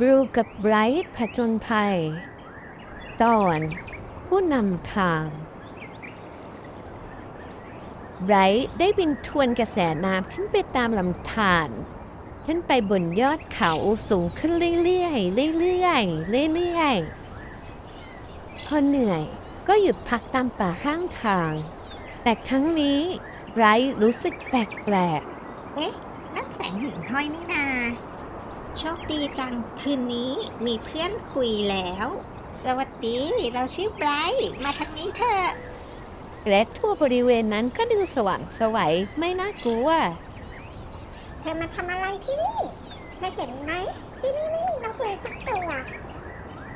บรูกับไบรท์ผจญภัย ตอนผู้นำทางไบรท์ได้บินทวนกระแสน้ำขึ้นไปตามลำธารขึ้นไปบนยอดเขาสูงขึ้นเรื่อยๆเรื่อยๆเรื่อยๆพอเหนื่อยก็หยุดพักตามป่าข้างทาง แต่ครั้งนี้ไบรท์รู้สึกแปลกๆเอ๊ะนั่นแสงหิ่งห้อยนี่นา โชคดีจังคืนนี้มีเพื่อนคุยแล้ว สวัสดีเราชื่อไบรท์มาทางนี้เถอะๆและทั่วบริเวณนั้นก็ดูสว่างไสวัยไม่น่ากลัว เธอมาทำอะไรที่นี่ เธอเห็นไหมที่นี่ไม่มีนกเลยสักตัว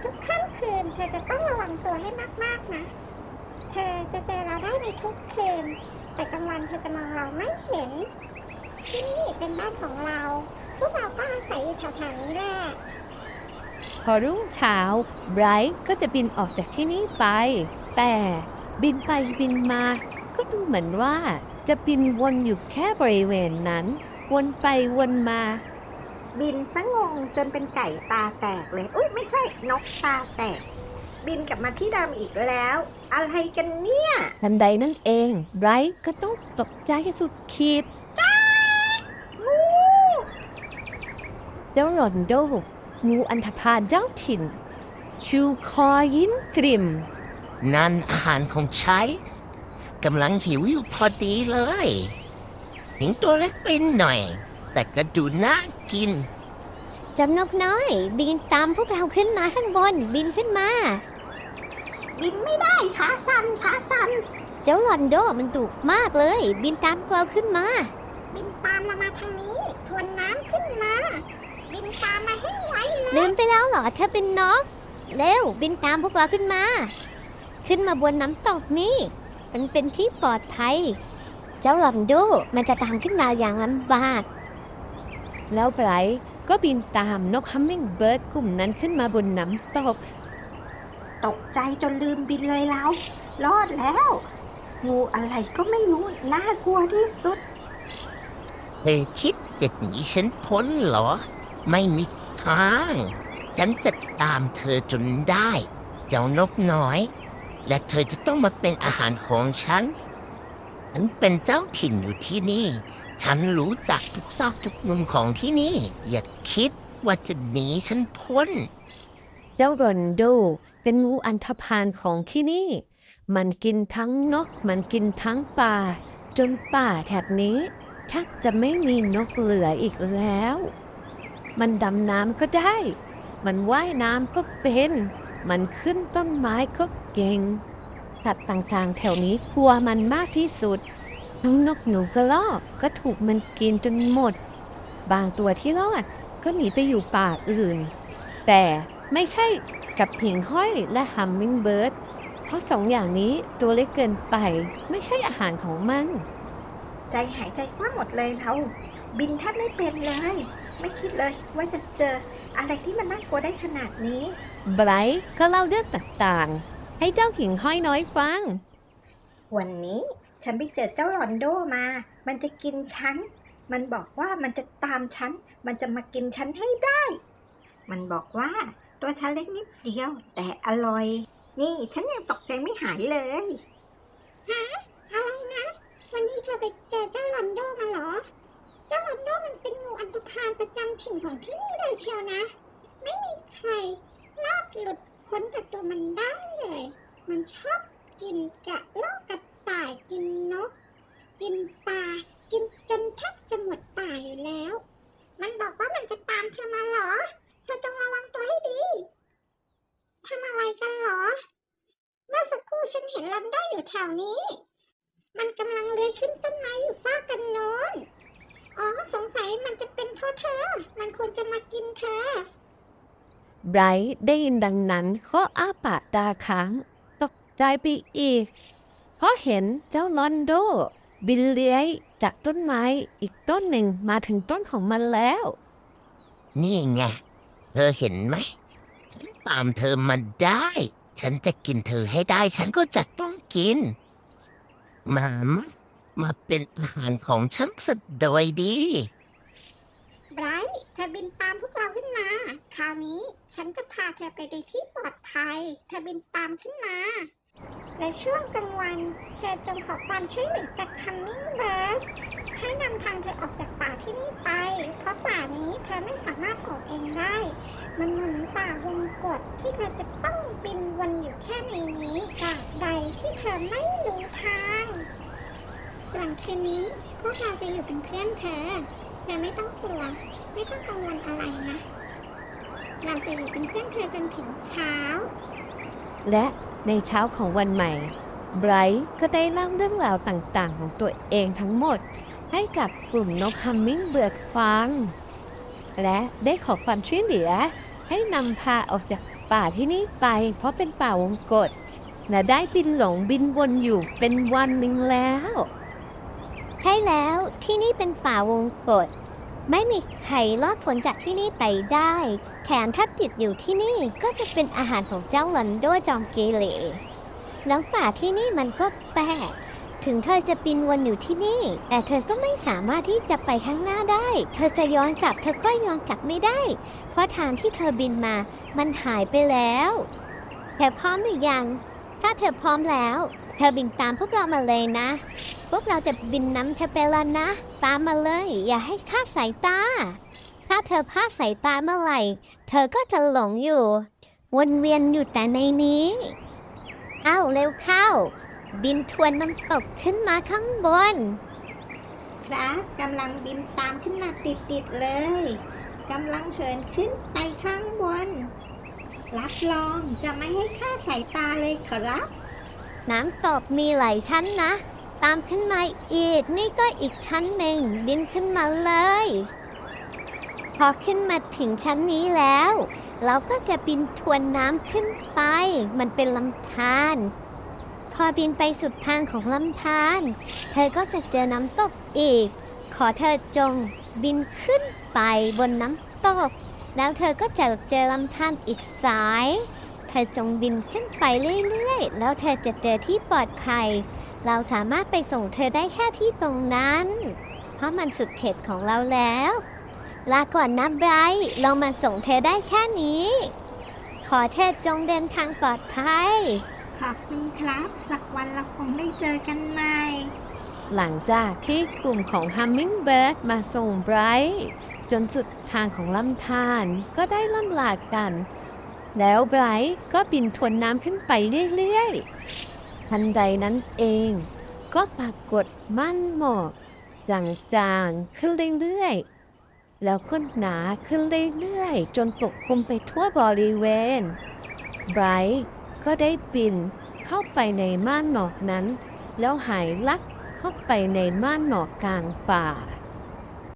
ทุกค่ำคืนเธอจะต้องระวังตัวให้มากๆนะ เธอจะเจอเราได้ในทุกคืน แต่กลางวันเธอจะมองเราไม่เห็น ที่นี่เป็นบ้านของเรา พวกเราก็อาศัยอยู่แถวๆนี้แหละ พอรุ่งเช้าไบรท์ก็จะบินออกจากที่นี่ไป แต่บินไปบินมา ก็ดูเหมือนว่าจะบินวนอยู่แค่บริเวณนั้น วนไปวนมา บินซะงงจนเป็นไก่ตาแตกเลย อุ้ยไม่ใช่นกตาแตก บินกลับมาที่เดิมอีกแล้ว อะไรกันเนี่ย ทันใดนั่นเองไบรท์ก็ต้องตกใจสุดขีด งู เจ้าหลอนโดงูอันธพาลเจ้าถิ่น ชูคอยิ้มกริม นั่นอาหารของฉันกำลังหิวอยู่พอดีเลย ถึงตัวเล็กไปหน่อย แต่ก็ดูน่ากิน จำนกน้อย บินตามพวกเราขึ้นมาข้างบน บินขึ้นมา บินไม่ได้ขาสั่นขาสั่นเจ้าหลอนโดมันดุมากเลย บินตามพวกเราขึ้นมา บินตามเรามาทางนี้ ทวนน้ำขึ้นมา บินตามมาให้ไวเลยลืมไปแล้วเหรอเธอเป็นนก เร็วบินตามพวกเราขึ้นมา ขึ้นมาบนน้ำตกนี่ มันเป็นที่ปลอดภัย เจ้าหลอนโดมันจะตามขึ้นมาอย่างลำบาก แล้วไบรท์ก็บินตามนกฮัมมิงเบิร์ดกลุ่มนั้นขึ้นมาบนน้ำตก ตกใจจนลืมบินเลยเรารอดแล้ว งูอะไรก็ไม่รู้ น่ากลัวที่สุด เธอคิดจะหนีฉันพ้นเหรอ ไม่มีทาง ฉันจะตามเธอจนได้ เจ้านกน้อย และเธอจะต้องมาเป็นอาหารของฉัน ฉันเป็นเจ้าถิ่นอยู่ที่นี่ ฉันรู้จักทุกซอกทุกมุมของที่นี่ อย่าคิดว่าจะหนีฉันพ้น เจ้าโรนโดเป็นงูอันธพาลของที่นี่ มันกินทั้งนก มันกินทั้งปลาจนป่าแถบนี้แทบจะไม่มีนกเหลืออีกแล้ว มันดำน้ำก็ได้ มันว่ายน้ำก็เป็น มันขึ้นต้นไม้ก็เก่ง สัตว์ต่างๆ แถวนี้กลัวมันมากที่สุดทั้งนกหนูกระรอกก็ถูกมันกินจนหมด บางตัวที่รอดก็หนีไปอยู่ป่าอื่น แต่ไม่ใช่กับผิงห้อยและฮัมมิงเบิร์ด เพราะสองอย่างนี้ตัวเล็กเกินไปไม่ใช่อาหารของมัน ใจหายใจคว่ำหมดเลยเราบินแทบไม่เป็นเลย ไม่คิดเลยว่าจะเจออะไรที่มันน่ากลัวได้ขนาดนี้ไบรท์ก็เล่าเรื่องต่างๆ ให้เจ้าหิงห้อยน้อยฟัง วันนี้ฉันไปเจอเจ้าลอนโดมา มันจะกินฉัน มันบอกว่ามันจะตามฉัน มันจะมากินฉันให้ได้ มันบอกว่าตัวฉันเล็กนิดเดียว แต่อร่อย นี่ฉันยังตกใจไม่หายเลยอะไรนะ วันนี้เธอไปเจอเจ้าลอนโดมาเหรอ เจ้าลอนโดมันเป็นงูอันธพาลประจำถิ่นของที่นี่เลยเชียวนะ ไม่มีใครรอดหลุดพ้นจากตัวมันได้เลย มันชอบกินกะลกกระต่ายกินนก กินปลากินจนแทบจะหมดป่าอยู่แล้ว มันบอกว่ามันจะตามเธอมาเหรอ เธอจงระวังตัวให้ดีทำอะไรกันหรอ เมื่อสักครู่ฉันเห็นลอนโดอยู่แถวนี้ มันกำลังเลื้อยขึ้นต้นไม้อยู่ฟากกันโน้น อ๋อ สงสัยมันจะเป็นเพราะเธอ มันควรจะมากินเธอ ไบรท์ได้ยินดังนั้นก็อ้าปากตาค้าง ตกใจไปอีก เพราะเห็นเจ้าลอนโด บินเลื้อยจากต้นไม้อีกต้นหนึ่งมาถึงต้นของมันแล้ว นี่ไง เธอเห็นไหมฉันตามเธอมาได้ ฉันจะกินเธอให้ได้ ฉันก็จะต้องกิน มามะ มาเป็นอาหารของฉันสักโดยดี ไบรท์เธอบินตามพวกเราขึ้นมา คราวนี้ฉันจะพาเธอไปในที่ปลอดภัย เธอบินตามขึ้นมา และช่วงกลางวัน เธอจงขอความช่วยเหลือจากคัมมิ่งเบิร์ดให้นำทางเธอออกจากป่าที่นี่ไป เพราะป่านี้เธอไม่สามารถออกเองได้ มันเหมือนป่าวงกฏที่เธอจะต้องบินวนอยู่แค่ในนี้ตราบใดที่เธอไม่รู้ทาง ส่วนคืนนี้พวกเราจะอยู่เป็นเพื่อนเธอ เธอไม่ต้องกลัว ไม่ต้องกังวลอะไรนะ เราจะอยู่เป็นเพื่อนเธอจนถึงเช้า และในเช้าของวันใหม่ไบรท์ก็ได้เล่าเรื่องราวต่างๆ ของตัวเองทั้งหมด ให้กับกลุ่มนกฮัมมิงเบิร์ดฟัง และได้ขอความช่วยเหลือ ให้นำพาออกจากป่าที่นี่ไป เพราะเป็นป่าวงกฏและได้บินหลงบินวนอยู่เป็นวันหนึ่งแล้ว ใช่แล้วที่นี่เป็นป่าวงกฏไม่มีใครรอดพ้นจากที่นี่ไปได้ แถมถ้าติดอยู่ที่นี่ก็จะเป็นอาหารของเจ้าลันโดจอมเกเรแล้วป่าที่นี่มันก็แปลก ถึงเธอจะบินวนอยู่ที่นี่ แต่เธอก็ไม่สามารถที่จะไปข้างหน้าได้ เธอจะย้อนกลับ เธอก็ย้อนกลับไม่ได้ เพราะทางที่เธอบินมา มันหายไปแล้ว เธอพร้อมหรือยัง ถ้าเธอพร้อมแล้ว ธอบินตามพวกเรามาเลยนะ พวกเราจะบินน้ำเธอไปแล้วนะ ตามมาเลย อย่าให้คลาดสายตา ถ้าเธอพลาดสายตาเมื่อไหร่ เธอก็จะหลงอยู่ วนเวียนอยู่แต่ในนี้ เอาเร็วเข้า บินทวนน้ำตกขึ้นมาข้างบน ครับกำลังบินตามขึ้นมาติดๆเลยกำลังเหินขึ้นไปข้างบน รับรองจะไม่ให้ค่าดสายตาเลยขอรับ น้ำตกมีหลายชั้นนะ ตามขึ้นมาอีกนี่ก็อีกชั้นหนึ่งบินขึ้นมาเลย พอขึ้นมาถึงชั้นนี้แล้ว เราก็จะบินทวนน้ำขึ้นไป มันเป็นลำธารพอบินไปสุดทางของลำธารเธอก็จะเจอน้ำตกอีก ขอเธอจงบินขึ้นไปบนน้ำตก แล้วเธอก็จะเจอลำธารอีกสาย เธอจงบินขึ้นไปเรื่อยๆ แล้วเธอจะเจอที่ปลอดภัย เราสามารถไปส่งเธอได้แค่ที่ตรงนั้น เพราะมันสุดเขตของเราแล้ว ลาก่อนนะไบรท์เรามาส่งเธอได้แค่นี้ ขอเธอจงเดินทางปลอดภัย ขอบคุณครับ สักวันเราคงได้เจอกันใหม่ หลังจากที่กลุ่มของ Hummingbird มาส่งไบรท์จนสุดทางของลำธารก็ได้ล่ำลากัน แล้วไบรท์ก็บินทวนน้ำขึ้นไปเรื่อยๆ ทันใดนั้นเองก็ปรากฏม่านหมอกจางๆขึ้นเรื่อยๆ แล้วก็หนาขึ้นเรื่อยๆ จนปกคลุมไปทั่วบริเวณ ไบรท์ก็ได้บินเข้าไปในม่านหมอกนั้น แล้วหายลักเข้าไปในม่านหมอกกลางป่า